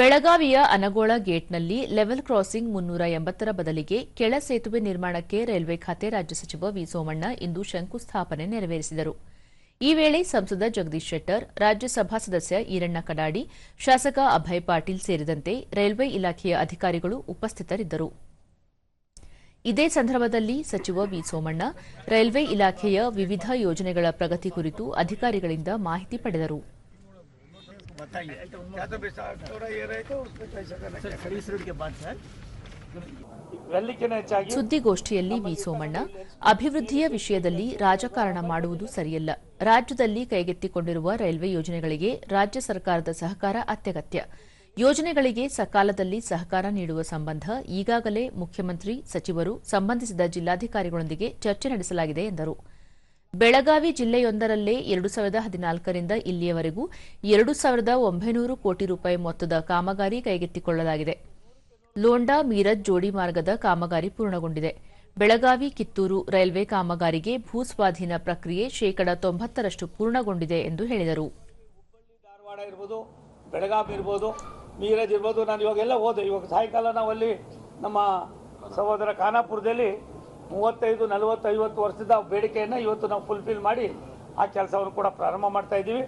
ಬೆಳಗಾವಿಯ ಅನಗೋಳ ಗೇಟ್ನಲ್ಲಿ level crossing ಮುನ್ನೂರ ಎಂಬತ್ತರ ಬದಲಿಗೆ ಕೆಳ ಸೇತುವೆ ನಿರ್ಮಾಣಕ್ಕೆ ರೈಲ್ವೆ ಖಾತೆ ರಾಜ್ಯ ಸಚಿವ ವಿ ಸೋಮಣ್ಣ ಇಂದು ಶಂಕುಸ್ಥಾಪನೆ ನೆರವೇರಿಸಿದರು. ಈ ವೇಳೆ ಸಂಸದ ಜಗದೀಶ್ ಶೆಟ್ಟರ್ ರಾಜ್ಯಸಭಾ ಸದಸ್ಯ ಈರಣ್ಣ ಕಡಾಡಿ, ಶಾಸಕ ಅಭಯ್ ಪಾಟೀಲ್ ಸೇರಿದಂತೆ ರೈಲ್ವೆ ಇಲಾಖೆಯ ಅಧಿಕಾರಿಗಳು ಉಪಸ್ಥಿತರಿದ್ದರು. ಇದೇ ಸಂದರ್ಭದಲ್ಲಿ ಸಚಿವ ವಿ ಸೋಮಣ್ಣ ರೈಲ್ವೆ ಇಲಾಖೆಯ ವಿವಿಧ ಯೋಜನೆಗಳ ಪ್ರಗತಿ ಕುರಿತು ಅಧಿಕಾರಿಗಳಿಂದ ಮಾಹಿತಿ ಪಡೆದರು. बताइए क्या तो बेसा थोड़ा ये रहे तो उसमें पैसा करना सर सर्विस रोड के बाद सर ಗಲ್ಲಿಕ್ಕಿಂತ ಹೆಚ್ಚಾಗಿ ಸುದ್ದಿಗೋಷ್ಠಿಯಲ್ಲಿ ವಿ ಸೋಮಣ್ಣ ಅಭಿವೃದ್ಧಿಯ ವಿಷಯದಲ್ಲಿ ರಾಜಕಾರಣ ಮಾಡುವುದು ಸರಿಯಲ್ಲ ರಾಜ್ಯದಲ್ಲಿ ಕೈಗೆತ್ತಿಕೊಂಡಿರುವ ರೈಲ್ವೆ ಯೋಜನೆಗಳಿಗೆ ರಾಜ್ಯ ಸರ್ಕಾರದ ಸಹಕಾರ ಅತ್ಯಗತ್ಯ ಯೋಜನೆಗಳಿಗೆ ಸಕಾಲದಲ್ಲಿ ಸಹಕಾರ ನೀಡುವ ಸಂಬಂಧ ಈಗಾಗಲೇ ಮುಖ್ಯಮಂತ್ರಿ ಸಚಿವರು ಸಂಬಂಧಿಸಿದ ಜಿಲ್ಲಾಧಿಕಾರಿಗಳೊಂದಿಗೆ ಚರ್ಚೆ ನಡೆಸಲಾಗಿದೆ ಎಂದರು ಬೆಳಗಾವಿ ಜಿಲ್ಲೆಯೊಂದರಲ್ಲೇ ಎರಡು ಸಾವಿರದ ಹದಿನಾಲ್ಕರಿಂದ ಇಲ್ಲಿಯವರೆಗೂ ಎರಡು ಸಾವಿರದ ಒಂಬೈನೂರು ಕೋಟಿ ರೂಪಾಯಿ ಮೊತ್ತದ ಕಾಮಗಾರಿ ಕೈಗೆತ್ತಿಕೊಳ್ಳಲಾಗಿದೆ. ಲೋಂಡಾ ಮೀರಜ್ ಜೋಡಿ ಮಾರ್ಗದ ಕಾಮಗಾರಿ ಪೂರ್ಣಗೊಂಡಿದೆ. ಬೆಳಗಾವಿ ಕಿತ್ತೂರು ರೈಲ್ವೆ ಕಾಮಗಾರಿಗೆ ಭೂಸ್ವಾಧೀನ ಪ್ರಕ್ರಿಯೆ ಶೇಕಡ ತೊಂಬತ್ತರಷ್ಟು ಪೂರ್ಣಗೊಂಡಿದೆ ಎಂದು ಹೇಳಿದರು. ಧಾರವಾಡ ಇರ್ಬೋದು ಮೀರಜ್ ಇರ್ಬೋದು, ನಾನು ಇವಾಗೆಲ್ಲ ಹೋದೆ. ಇವಾಗ ಸಾಯಂಕಾಲ ನಾವು ಅಲ್ಲಿ ನಮ್ಮ ಸಹೋದರ ಖಾನಾಪುರದಲ್ಲಿ ಮೂವತ್ತೈದು ನಲವತ್ತು ಐವತ್ತು ವರ್ಷದ ಬೇಡಿಕೆಯನ್ನು ಇವತ್ತು ನಾವು ಫುಲ್ಫಿಲ್ ಮಾಡಿ ಆ ಕೆಲಸವನ್ನು ಕೂಡ ಪ್ರಾರಂಭ ಮಾಡ್ತಾ ಇದ್ದೀವಿ.